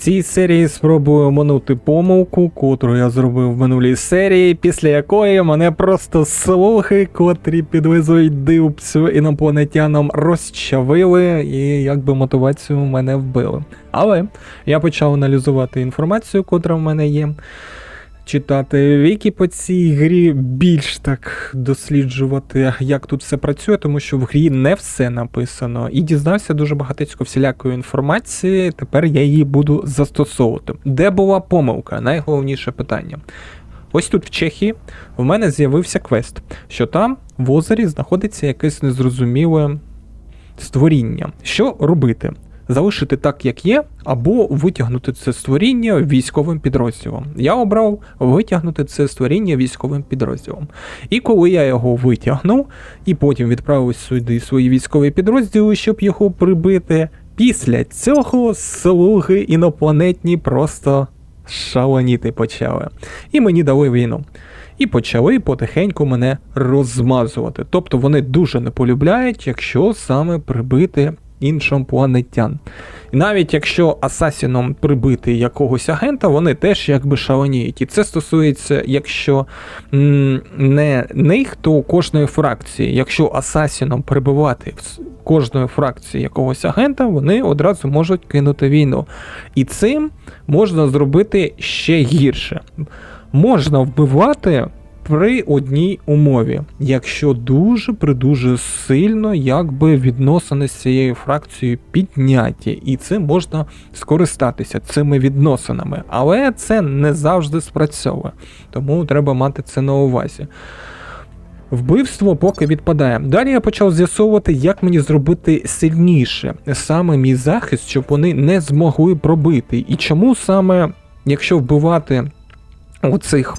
цій серії спробую оминути помилку, котру я зробив в минулій серії, після якої мене просто слухи, котрі підвезуть дивцю інопланетянам, розчавили і якби мотивацію мене вбили. Але я почав аналізувати інформацію, котра в мене є. Читати віки по цій грі, більш так досліджувати, як тут все працює, тому що в грі не все написано. І дізнався дуже багатецько всілякої інформації. Тепер я її буду застосовувати. Де була помилка? Найголовніше питання. Ось тут в Чехії в мене з'явився квест, що там в озері знаходиться якесь незрозуміле створіння. Що робити? Залишити так, як є, або витягнути це створіння військовим підрозділом. Я обрав витягнути це створіння військовим підрозділом. І коли я його витягнув, і потім відправив сюди свої військові підрозділи, щоб його прибити, після цього слуги інопланетні просто шаленіти почали. І мені дали війну. І почали потихеньку мене розмазувати. Тобто вони дуже не полюбляють, якщо саме прибити іншопланетян. І навіть якщо асасіном прибити якогось агента, вони теж якби шаленіють. І це стосується, якщо не них, то кожної фракції. Якщо асасіном прибивати кожної фракції якогось агента, вони одразу можуть кинути війну. І цим можна зробити ще гірше. Можна вбивати при одній умові, якщо дуже придуже сильно якби відносини з цією фракцією підняті, і цим можна скористатися цими відносинами, але це не завжди спрацьовує, тому треба мати це на увазі. Вбивство поки відпадає. Далі я почав з'ясовувати, як мені зробити сильніше саме мій захист, щоб вони не змогли пробити. І чому саме, якщо вбивати оцих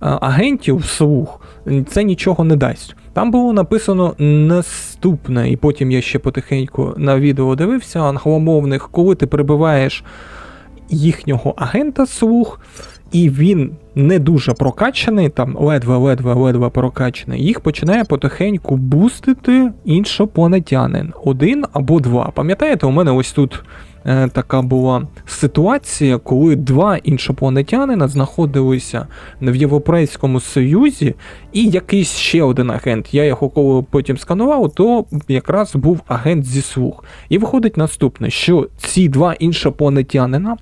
а, агентів слух, це нічого не дасть. Там було написано наступне, і потім я ще потихеньку на відео дивився англомовних, коли ти прибиваєш їхнього агента слух, і він не дуже прокачаний, там ледве-ледве-ледве прокачаний, їх починає потихеньку бустити іншопланетянин. Один або два. Пам'ятаєте, у мене ось тут е, така була ситуація, коли два іншопланетянина знаходилися в Європейському Союзі, і якийсь ще один агент. Я його коли потім сканував, то якраз був агент зі слух. І виходить наступне, що ці два іншопланетянина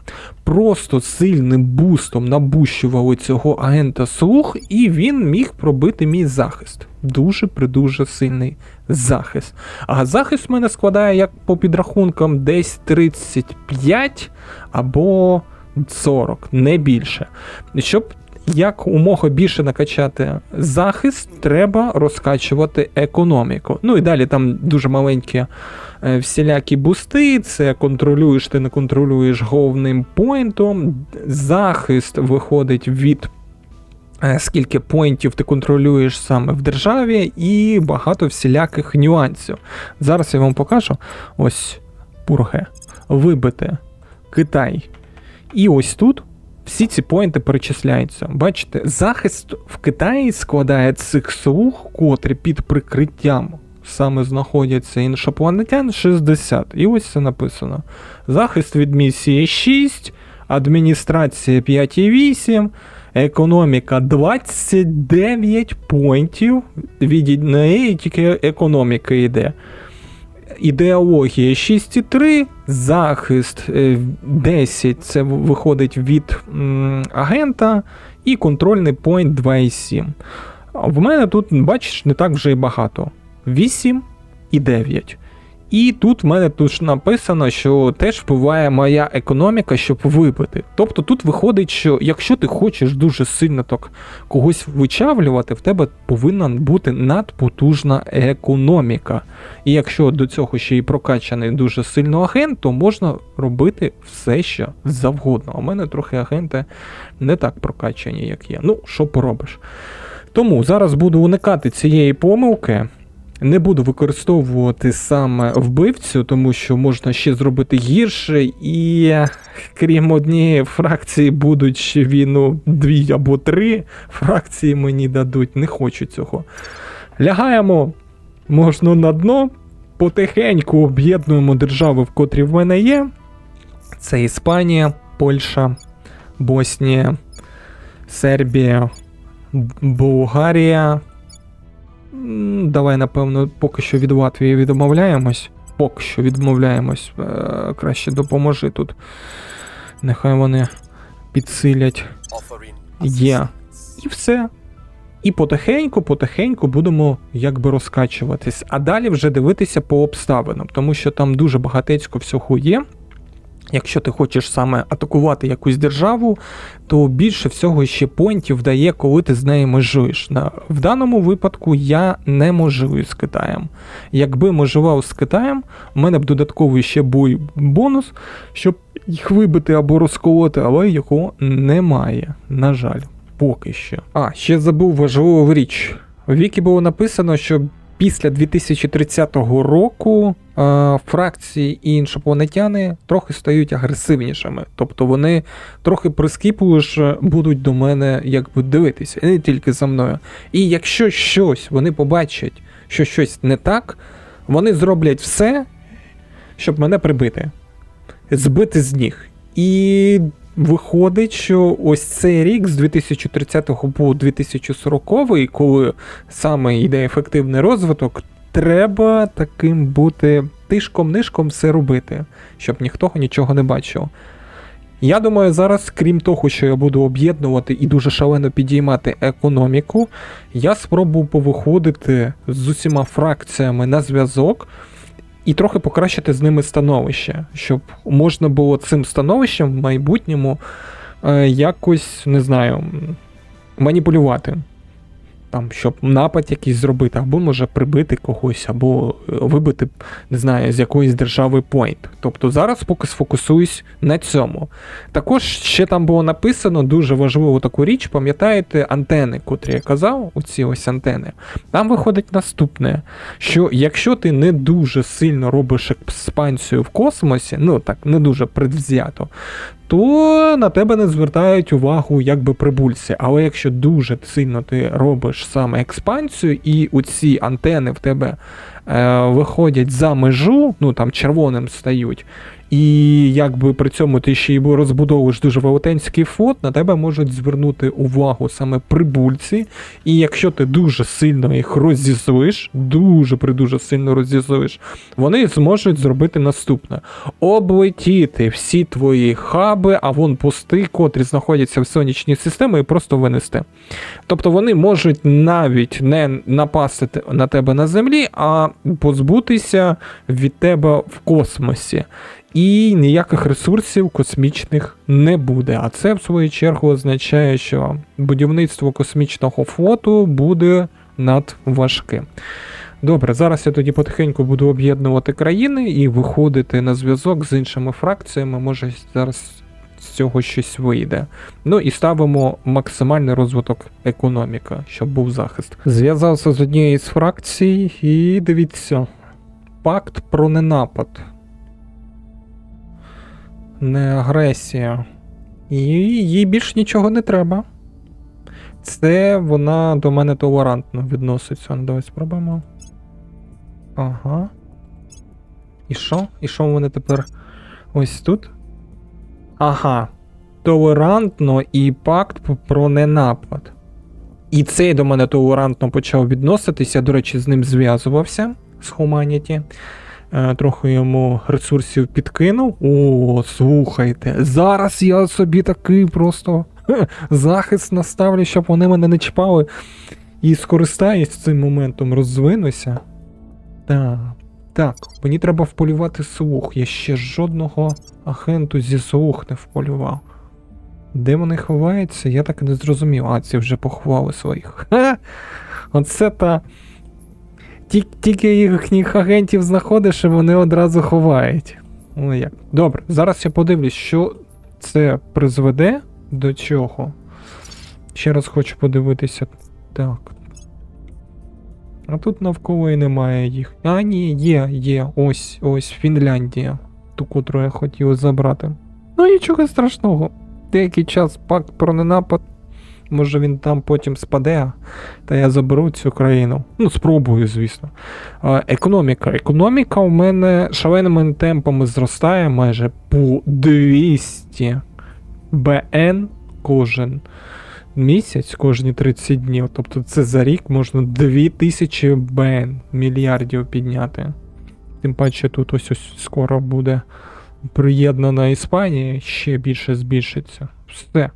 просто сильним бустом набущували цього агента слух, і він міг пробити мій захист. Дуже придуже сильний захист. А захист в мене складає, як по підрахункам, десь 35 або 40, не більше. Щоб як умога більше накачати захист, треба розкачувати економіку. Ну і далі там дуже маленькі е, всілякі бусти, це контролюєш, ти не контролюєш головним поінтом. Захист виходить від. Е, Скільки поінтів ти контролюєш саме в державі, і багато всіляких нюансів. Зараз я вам покажу ось пурге, вибити Китай. І ось тут всі ці поінти перечисляються. Бачите, захист в Китаї складає цих слуг, котрі під прикриттям саме знаходяться іншопланетян 60. І ось це написано. Захист від місії 6, адміністрація 5,8, економіка 29 поінтів. Від неї тільки економіка йде. Ідеологія 6,3, захист е, 10 це виходить від агента, і контрольний поінт 2,7. В мене тут, бачиш, не так вже і багато. 8 і 9. І тут в мене тут написано, що теж впливає моя економіка, щоб вибити. Тобто тут виходить, що якщо ти хочеш дуже сильно так когось вичавлювати, в тебе повинна бути надпотужна економіка. І якщо до цього ще й прокачаний дуже сильно агент, то можна робити все, що завгодно. У мене трохи агенти не так прокачані, як є. Ну, що поробиш. Тому зараз буду уникати цієї помилки. Не буду використовувати саме вбивцю, тому що можна ще зробити гірше, і крім однієї фракції будуть ще війну дві або три фракції мені дадуть. Не хочу цього. Лягаємо можна на дно, потихеньку об'єднуємо держави, в котрі в мене є. Це Іспанія, Польща, Боснія, Сербія, Болгарія. Давай, напевно, поки що від Латвії відмовляємось. Поки що відмовляємось. Е, Краще допоможи тут. Нехай вони підсилять. Є. І все. І потихеньку, потихеньку будемо якби розкачуватись. А далі вже дивитися по обставинам, тому що там дуже багатецько всього є. Якщо ти хочеш саме атакувати якусь державу, то більше всього ще понтів дає, коли ти з нею межуєш. В даному випадку я не межую з Китаєм. Якби межував з Китаєм, у мене б додатковий ще був бонус, щоб їх вибити або розколоти, але його немає, на жаль, поки що. А, ще забув важливу річ. У Вікі було написано, що після 2030 року е, фракції і іншопланетяни трохи стають агресивнішими. Тобто вони трохи прискіпливіше будуть до мене якби дивитися, і не тільки за мною. І якщо щось вони побачать, що щось не так, вони зроблять все, щоб мене прибити, збити з ніг. І виходить, що ось цей рік з 2030 по 2040, коли саме йде ефективний розвиток, треба таким бути тишком-нишком все робити, щоб ніхто нічого не бачив. Я думаю, зараз, крім того, що я буду об'єднувати і дуже шалено підіймати економіку, я спробую повиходити з усіма фракціями на зв'язок і трохи покращити з ними становище, щоб можна було цим становищем в майбутньому е, якось, не знаю, маніпулювати. Там, щоб напад якийсь зробити, або може прибити когось, або е, вибити, не знаю, з якоїсь держави point. Тобто зараз поки сфокусуюсь на цьому. Також ще там було написано дуже важливу таку річ, пам'ятаєте, антени, котрі я казав, оці ось антени. Там виходить наступне: що якщо ти не дуже сильно робиш експансію в космосі, ну так, не дуже предвзято, то на тебе не звертають увагу якби прибульці. Але якщо дуже сильно ти робиш саме експансію, і оці антени в тебе е, виходять за межу, ну там червоним стають, і якби при цьому ти ще й розбудовуєш дуже велетенський флот, на тебе можуть звернути увагу саме прибульці. І якщо ти дуже сильно їх розізлиш, дуже придуже сильно розізлиш, вони зможуть зробити наступне: облетіти всі твої хаби, а вон пусти, котрі знаходяться в сонячній системі, і просто винести. Тобто вони можуть навіть не напасти на тебе на землі, а позбутися від тебе в космосі. І ніяких ресурсів космічних не буде. А це, в свою чергу, означає, що будівництво космічного флоту буде надважким. Добре, зараз я тоді потихеньку буду об'єднувати країни і виходити на зв'язок з іншими фракціями. Може, зараз з цього щось вийде. Ну і ставимо максимальний розвиток економіка, щоб був захист. Зв'язався з однією з фракцій, і дивіться: пакт про ненапад. Не агресія. І їй більш нічого не треба. Це вона до мене толерантно відноситься. Ну, давай спробуємо. Ага. І що? І що в мене тепер ось тут? Ага. Толерантно і пакт про ненапад. І цей до мене толерантно почав відноситися. До речі, з ним зв'язувався з Humanity. Е, Трохи йому ресурсів підкинув. О, слухайте, зараз я собі такий просто захист наставлю, щоб вони мене не чіпали. І скористаюсь цим моментом, розвинуся. Так. Так, мені треба вполювати слух. Я ще жодного агенту зі слух не вполював. Де вони ховаються, я так і не зрозумів. А, ці вже поховали своїх. Ха! Оце та. Ті- Тільки їхніх агентів знаходиш, і вони одразу ховають. Ну як. Добре, зараз я подивлюсь, що це призведе до чого. Ще раз хочу подивитися. Так. А тут навколо і немає їх. А, ні, є, є. Ось, ось Фінляндія. Ту, котру я хотів забрати. Ну нічого страшного. Деякий час пакт про ненапад. Може він там потім спаде, та я заберу цю країну. Ну, спробую, звісно. Економіка. Економіка у мене шаленими темпами зростає майже по 200 БН кожен місяць, кожні 30 днів. Тобто це за рік можна 2000 БН мільярдів підняти. Тим паче тут ось ось скоро буде приєднана Іспанія, ще більше збільшиться. Все.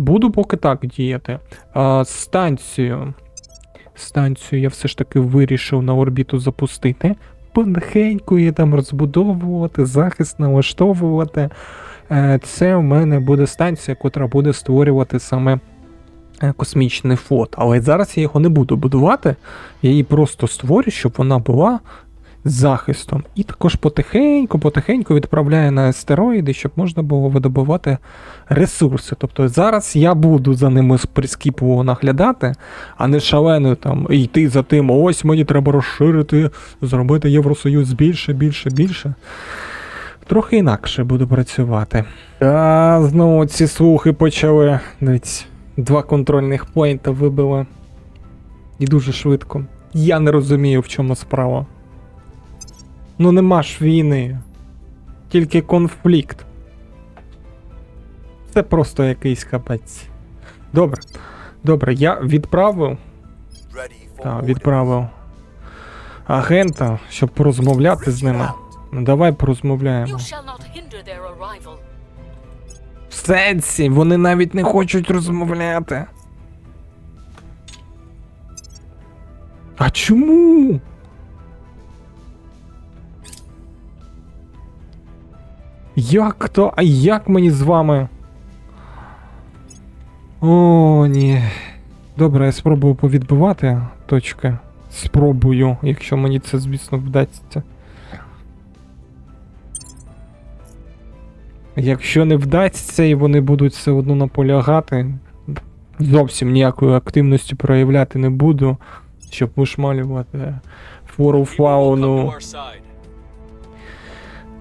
Буду поки так діяти. А, станцію. Станцію я все ж таки вирішив на орбіту запустити. Потихеньку її там розбудовувати, захист налаштовувати. Е, Це в мене буде станція, котра буде створювати саме е, космічний флот. Але зараз я його не буду будувати. Я її просто створю, щоб вона була захистом. І також потихеньку, потихеньку відправляю на астероїди, щоб можна було видобувати ресурси. Тобто зараз я буду за ними прискіпливо наглядати, а не шалено там йти за тим, ось мені треба розширити, зробити Євросоюз більше, більше, більше. Трохи інакше буду працювати. А знову ці слухи почали. Дивіться, два контрольних поінта вибили. І дуже швидко. Я не розумію, в чому справа. Ну нема ж війни. Тільки конфлікт. Це просто якийсь капець. Добре. Добре, я відправив. Так, відправив агента, щоб порозмовляти з ними. Ну давай порозмовляємо. В сенсі, вони навіть не хочуть розмовляти. А чому? Як то? А як мені з вами? О, ні. Добре, я спробую повідбивати точки. Спробую, якщо мені це, звісно, вдасться. Якщо не вдасться і вони будуть все одно наполягати, зовсім ніякої активності проявляти не буду, щоб вишмалювати фору фауну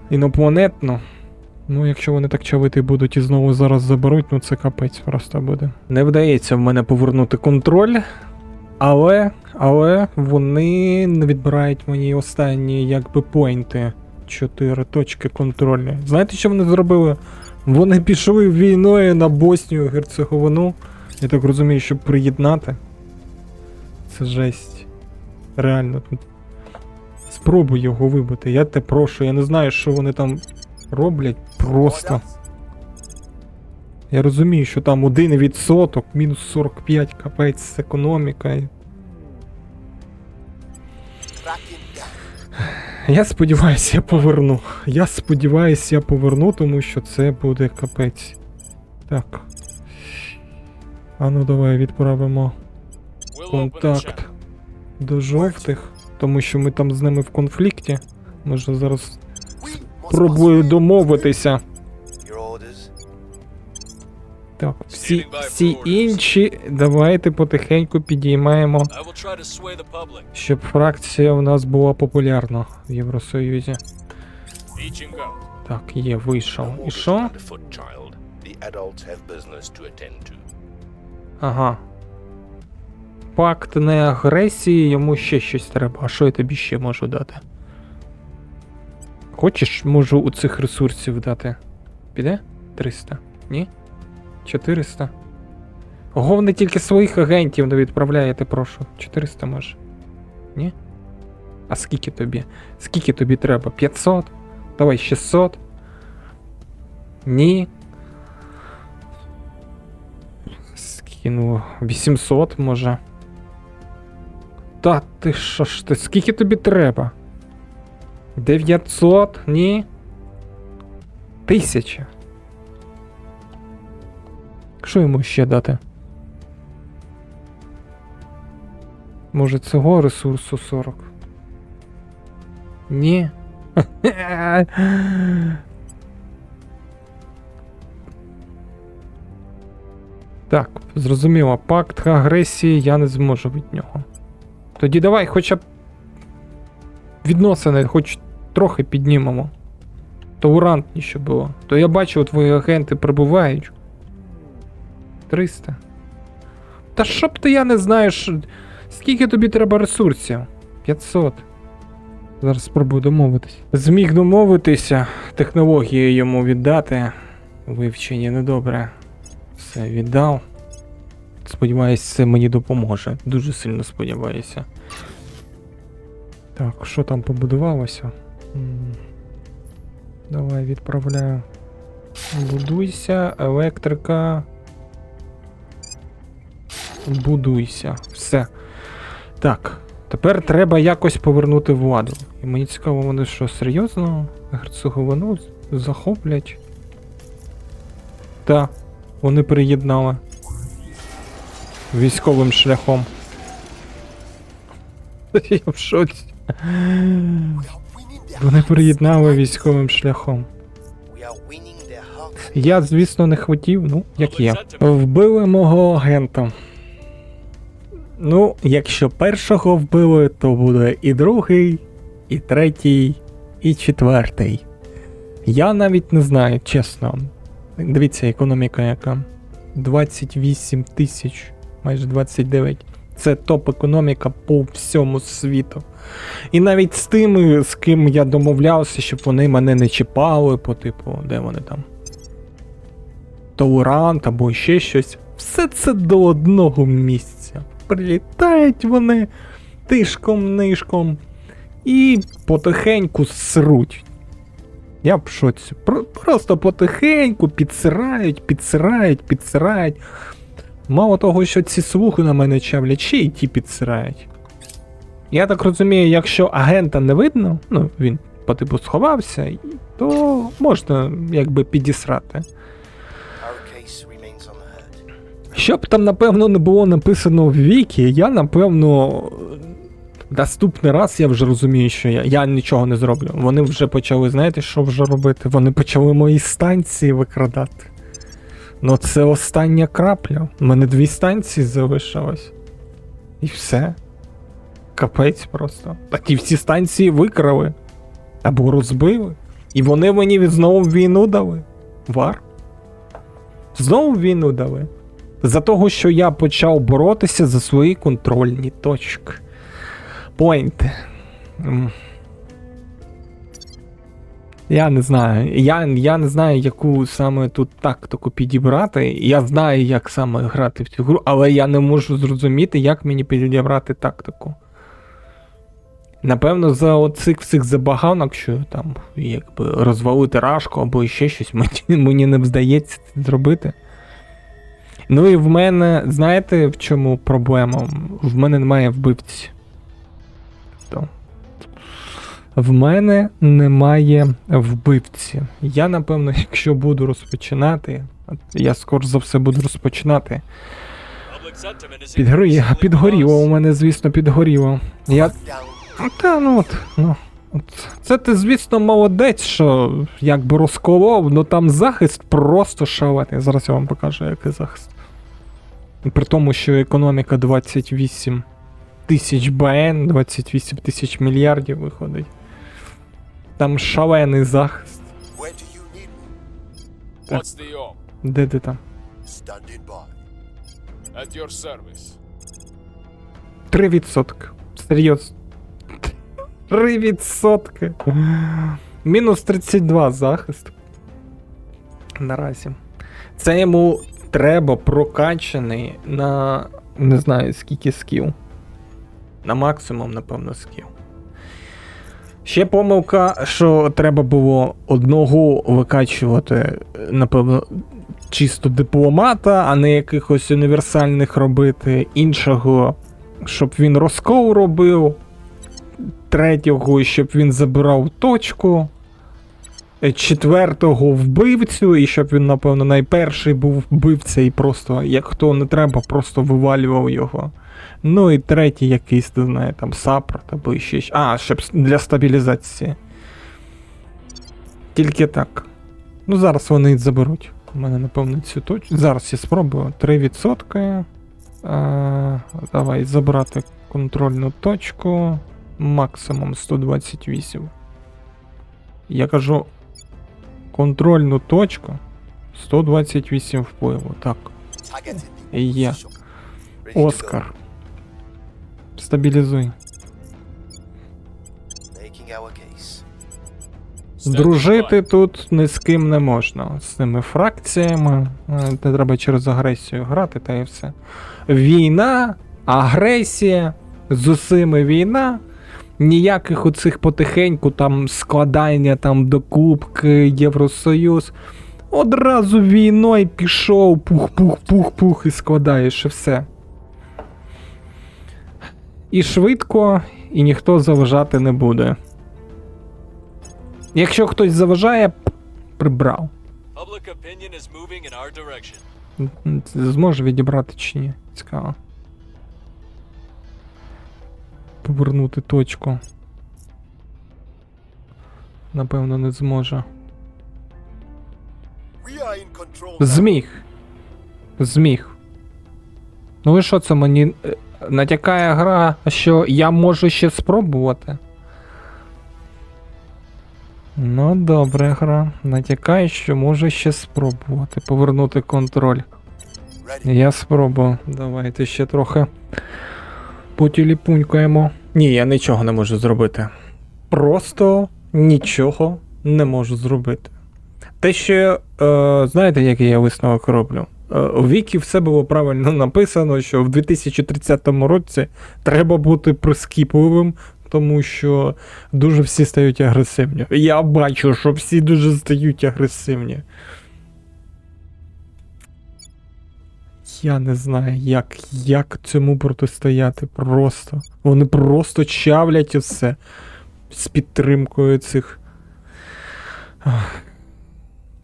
інопланетну. Ну, якщо вони так чавити будуть і знову зараз заберуть, ну це капець просто буде. Не вдається в мене повернути контроль, але, але вони відбирають мені останні якби поінти. Чотири точки контролю. Знаєте, що вони зробили? Вони пішли війною на Боснію Герцеговину. Я так розумію, щоб приєднати. Це жесть. Реально. тут. Спробуй його вибити. Я те прошу. Я не знаю, що вони там роблять. Просто. Я розумію, що там один відсоток, мінус 45 капець з економікою. Я сподіваюся, я поверну. Я сподіваюся, я поверну, тому що це буде капець. Так. А ну давай відправимо контакт до жовтих, тому що ми там з ними в конфлікті. Може зараз спробую домовитися. Так, всі, всі інші давайте потихеньку підіймаємо, щоб фракція у нас була популярна в Євросоюзі. Так, є, вийшов. І що? Ага. Пакт не агресії, йому ще щось треба. А що я тобі ще можу дати? Хочеш, можу у цих ресурсів дати? Піде? 300? Ні? 400? Головне тільки своїх агентів не відправляєте, прошу. 400 може. Ні? А скільки тобі? Скільки тобі треба? 500? Давай 600? Ні. Скину 800 може. Та ти що ж ти? Скільки тобі треба? 900? Ні? Тисяча. Що йому ще дати? Може цього ресурсу 40? Ні. Так, зрозуміло, пакт агресії я не зможу від нього. Тоді давай хоча б відносини, хоч трохи піднімемо. Толерантніше було. То я бачу, твої агенти прибувають. 300. Та що б ти я не знаю, що... скільки тобі треба ресурсів? 500. Зараз спробую домовитись. Зміг домовитися, технології йому віддати. Вивчення недобре. Все, віддав. Сподіваюсь, це мені допоможе. Дуже сильно сподіваюся. Так, що там побудувалося? Давай відправляю. Будуйся, електрика. Будуйся. Все. Так. Тепер треба якось повернути владу. І мені цікаво, вони що, серйозно герцоговину захоплять? Так, вони приєднали. Військовим шляхом. Я в шоці. Вони приєднали військовим шляхом. Я, звісно, не хотів, ну, як є. Вбили мого агента. Ну, якщо першого вбили, то буде і другий, і третій, і четвертий. Я навіть не знаю, чесно. Дивіться, економіка яка. 28 тисяч, майже 29. Це топ-економіка по всьому світу. І навіть з тими, з ким я домовлявся, щоб вони мене не чіпали, по типу, де вони там толерант або ще щось. Все це до одного місця. Прилітають вони тишком-нишком і потихеньку сруть. Я в шоці. Про- Просто потихеньку підсирають, підсирають, підсирають. Мало того, що ці слухи на мене чавлять, ще й ті підсирають. Я так розумію, якщо агента не видно, ну він по типу сховався, то можна якби підісрати. Щоб там, напевно, не було написано в вікі, я напевно. Наступний раз я вже розумію, що я, я нічого не зроблю. Вони вже почали, знаєте, що вже робити? Вони почали мої станції викрадати. Ну це остання крапля. У мене дві станції залишилось. І все. Капець просто. А ті всі станції викрали. Або розбили. І вони мені знову війну дали. Вар. Знову війну дали. За того, що я почав боротися за свої контрольні точки. Пойнти. Я не знаю. Я, я не знаю, яку саме тут тактику підібрати. Я знаю, як саме грати в цю гру, але я не можу зрозуміти, як мені підібрати тактику. Напевно, за оцих всіх забаганок, що там якби розвалити рашку або ще щось, мені, мені не вдається це зробити. Ну і в мене, знаєте, в чому проблема? В мене немає вбивці. То. В мене немає вбивці. Я, напевно, якщо буду розпочинати, я скоро за все буду розпочинати. Підгорі... Підгоріло, у мене, звісно, підгоріло. Я Та ну от, ну. От. Це ти, звісно, молодець, що якби розколов, ну там захист просто шалений. Зараз я вам покажу, який захист. При тому, що економіка 28 тисяч БН, 28 тисяч мільярдів виходить. Там шалений захист. What's the om? Де ти там? Standing by. At your service. 3%. Серйозно. 3%. Мінус 32 захист. Наразі. Це йому треба прокачаний на не знаю скільки скіл. На максимум, напевно, скіл. Ще помилка, що треба було одного викачувати, напевно, чисто дипломата, а не якихось універсальних робити, іншого щоб він розкол робив. Третього, щоб він забирав точку. Четвертого вбивцю, і щоб він, напевно, найперший був вбивця і просто, як хто не треба, просто вивалював його. Ну і третій якийсь, не знаю, там саппорт або ще. А, щоб для стабілізації. Тільки так. Ну, зараз вони заберуть. У мене, напевно, цю точку. Зараз я спробую. 3%. А, давай забрати контрольну точку. Максимум 128. Я кажу контрольну точку 128 впливу. Так. Є. Оскар. Стабілізуй. Дружити тут ні з ким не можна. З цими фракціями. е, Не треба через агресію грати, та і все. Війна, агресія, з усіми війна. Ніяких оцих потихеньку там складання там до Кубки, Євросоюз. Одразу війною пішов, пух-пух-пух-пух і складаєш і все. І швидко, і ніхто заважати не буде. Якщо хтось заважає, прибрав. Зможе відібрати чи ні? Цікаво. Повернути точку. Напевно, не зможе. Зміг. Зміг. Ну і що це мені е, натякає гра, що я можу ще спробувати? Ну, добре, гра. Натякає, що можу ще спробувати повернути контроль. Я спробую. Давайте ще трохи потіліпунькаємо. Ні, я нічого не можу зробити. Просто нічого не можу зробити. Те, що, е, знаєте, який я висновок роблю? Е, у Вікі все було правильно написано, що в 2030 році треба бути прискіпливим, тому що дуже всі стають агресивні. Я бачу, що всі дуже стають агресивні. Я не знаю, як, як цьому протистояти. Просто. Вони просто чавлять усе з підтримкою цих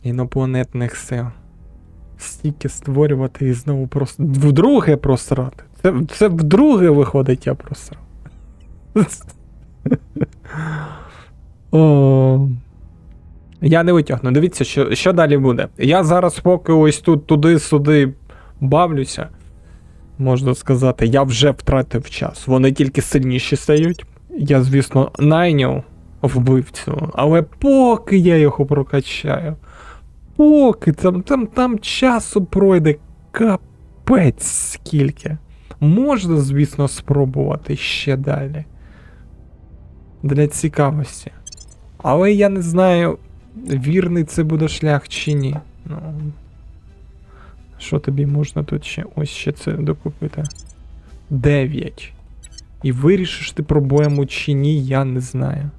інопланетних сил. Стільки створювати і знову просто. Вдруге просрати. Це, це вдруге виходить, я просрав. О, я не витягну. Дивіться, що, що далі буде. Я зараз поки ось тут туди-сюди бавлюся, можна сказати, я вже втратив час. Вони тільки сильніші стають. Я, звісно, найняв вбивцю, але поки я його прокачаю, поки там, там, там часу пройде капець скільки. Можна, звісно, спробувати ще далі. Для цікавості. Але я не знаю, вірний це буде шлях чи ні. Ну, що тобі можна тут ще? Ось ще це докупити. 9. І вирішиш ти проблему чи ні, я не знаю.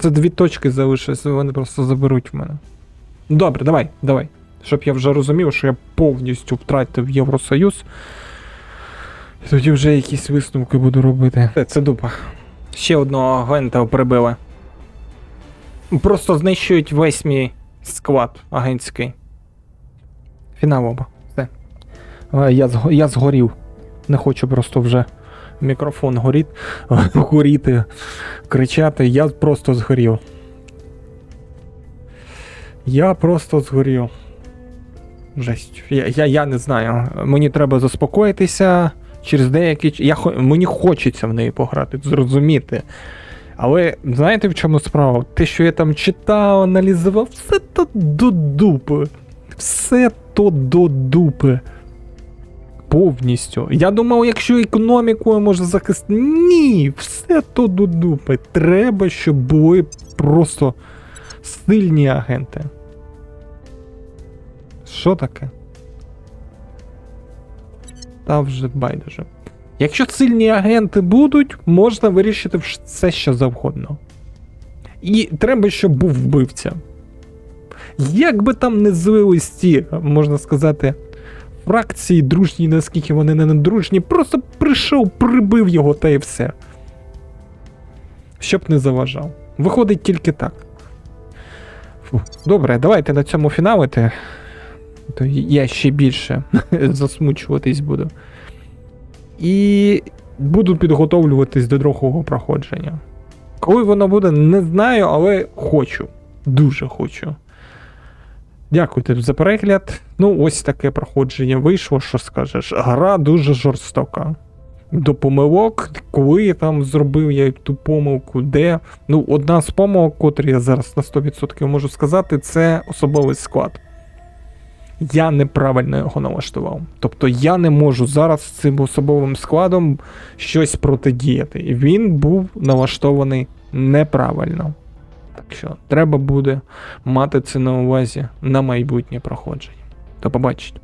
Це дві точки залишилися, вони просто заберуть в мене. Добре, давай, давай. Щоб я вже розумів, що я повністю втратив Євросоюз. І тоді вже якісь висновки буду робити. Це, це дупа. Ще одного агента прибили. Просто знищують весь мій склад агентський. Фінал оба. Все. Е, Я, я згорів. Не хочу просто вже мікрофон горіт, горіти, кричати. Я просто згорів. Я просто згорів. Жесть. Я, я, я не знаю. Мені треба заспокоїтися через деякий ч- я, Мені хочеться в неї пограти, зрозуміти. Але знаєте в чому справа? Те, що я там читав, аналізував, все то до дупи. Все то до дупи. Повністю. Я думав, якщо економікою може захистити. Ні, все то до дупи. Треба, щоб були просто сильні агенти. Що таке? Та вже байдуже. Якщо сильні агенти будуть, можна вирішити все що завгодно. І треба, щоб був вбивця. Як би там не злились ті, можна сказати, фракції дружні, наскільки вони не дружні, просто прийшов, прибив його та і все. Щоб не заважав. Виходить тільки так. Фу. Добре, давайте на цьому фіналити. То я ще більше засмучуватись буду. І буду підготовлюватись до другого проходження. Коли воно буде, не знаю, але хочу. Дуже хочу. Дякую за перегляд. Ну, ось таке проходження вийшло, що скажеш. Гра дуже жорстока. До помилок, коли я там зробив я ту помилку, де. Ну, одна з помилок, котрі я зараз на 100% можу сказати, це особовий склад. Я неправильно його налаштував. Тобто я не можу зараз цим особовим складом щось протидіяти. Він був налаштований неправильно. Так що треба буде мати це на увазі на майбутнє проходження. До побачення.